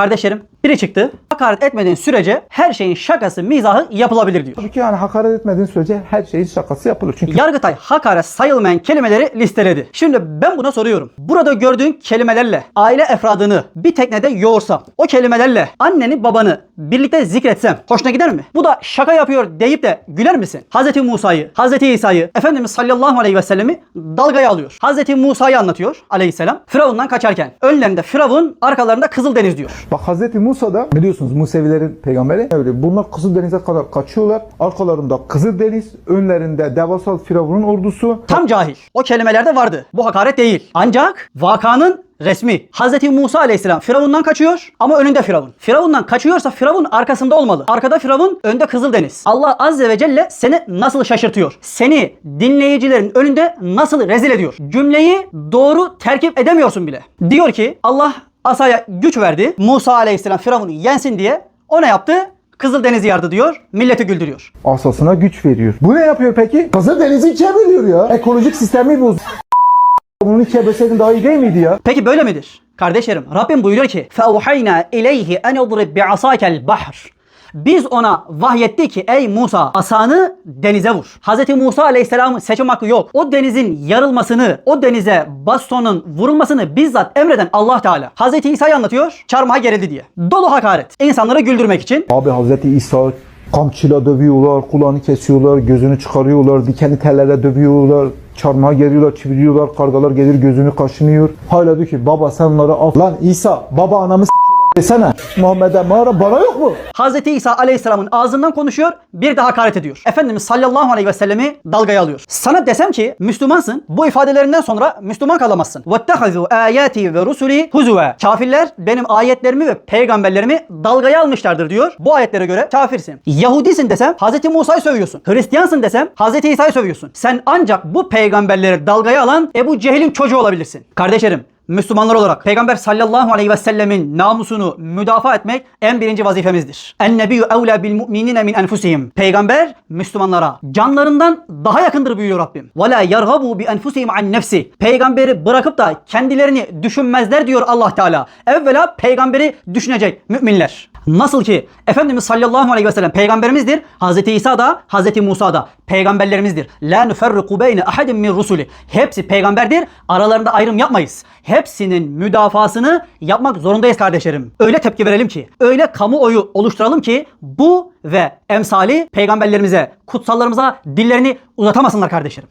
Kardeşlerim biri çıktı. Hakaret etmediğin sürece her şeyin şakası, mizahı yapılabilir diyor. Tabii ki yani hakaret etmediğin sürece her şeyin şakası yapılır. Çünkü Yargıtay hakaret sayılmayan kelimeleri listeledi. Şimdi ben buna soruyorum. Burada gördüğün kelimelerle aile efradını bir teknede yoğursam, o kelimelerle anneni babanı birlikte zikretsem hoşuna gider mi? Bu da şaka yapıyor deyip de güler misin? Hz. Musa'yı, Hz. İsa'yı, Efendimiz sallallahu aleyhi ve sellemi dalgaya alıyor. Hz. Musa'yı anlatıyor aleyhisselam. Firavundan kaçarken. Önlerinde Firavun, arkalarında Kızıldeniz diyor. bak Hz. Musa da biliyorsunuz Musevilerin peygamberi öyle. Bunlar Kızıldeniz'e kadar kaçıyorlar. Arkalarında Kızıldeniz, önlerinde devasal Firavun'un ordusu. Tam cahil. O kelimelerde vardı. Bu hakaret değil. Ancak vakanın resmi. Hz. Musa aleyhisselam Firavundan kaçıyor ama önünde Firavun. Firavundan kaçıyorsa Firavun arkasında olmalı. Arkada Firavun, önde Kızıldeniz. Allah azze ve celle seni nasıl şaşırtıyor? Seni dinleyicilerin önünde nasıl rezil ediyor? Cümleyi doğru terkip edemiyorsun bile. Diyor ki Allah asaya güç verdi. Musa aleyhisselam Firavun'u yensin diye o ne yaptı? Kızıldeniz'i yardı diyor. Milleti güldürüyor. Asasına güç veriyor. Bu ne yapıyor peki? Kızıldeniz'i çeviriyor ya. Ekolojik sistemi bozuyor. Bunu çevirseydin daha iyi değil miydi ya? Peki böyle midir? Kardeşlerim Rabbim buyuruyor ki فَاُوحَيْنَا اِلَيْهِ اَنْ اضْرِبْ بِعَصَاكَ الْبَحْرِ biz ona vahyetti ki ey Musa asanı denize vur. Hz. Musa aleyhisselamın seçim hakkı yok. O denizin yarılmasını, o denize bastonun vurulmasını bizzat emreden Allah Teala. Hz. İsa'yı anlatıyor, çarmıha gerildi diye. Dolu hakaret. İnsanları güldürmek için. Abi Hazreti İsa kamçıyla dövüyorlar, kulağını kesiyorlar, gözünü çıkarıyorlar, dikenli tellerle dövüyorlar, çarmıha geliyorlar, çeviriyorlar, kargalar gelir gözünü kaşınıyor. Hala diyor ki baba sen onları al. Lan İsa baba anamı s**yorlar desene. Muhammed'e mağara bana yok mu? Hz. İsa aleyhisselamın ağzından konuşuyor, bir de hakaret ediyor. Efendimiz sallallahu aleyhi ve sellemi dalgaya alıyor. Sana desem ki Müslümansın, bu ifadelerinden sonra Müslüman kalamazsın. وَاتَّخَذُوا آيَاتِي وَرُسُلِي هُزُوًا Kafirler benim ayetlerimi ve peygamberlerimi dalgaya almışlardır diyor. Bu ayetlere göre kafirsin. Yahudisin desem Hz. Musa'yı sövüyorsun. Hristiyansın desem Hz. İsa'yı sövüyorsun. Sen ancak bu peygamberleri dalgaya alan Ebu Cehil'in çocuğu olabilirsin. Kardeşlerim Müslümanlar olarak Peygamber sallallahu aleyhi ve sellemin namusunu müdafaa etmek en birinci vazifemizdir. En nebiyyü evlâ bil mu'minine min enfusihim. Peygamber Müslümanlara canlarından daha yakındır buyuruyor Rabbim. Ve la yergabu bi enfusihim an nefsi. Peygamberi bırakıp da kendilerini düşünmezler diyor Allah Teala. Evvela peygamberi düşünecek müminler. Nasıl ki Efendimiz sallallahu aleyhi ve sellem peygamberimizdir. Hz. İsa da Hz. Musa da peygamberlerimizdir. La nuferriku beyne ahadin min rusuli. Hepsi peygamberdir. Aralarında ayrım yapmayız. Hepsinin müdafasını yapmak zorundayız kardeşlerim. Öyle tepki verelim ki, öyle kamuoyu oluşturalım ki bu ve emsali peygamberlerimize, kutsallarımıza dillerini uzatamasınlar kardeşlerim.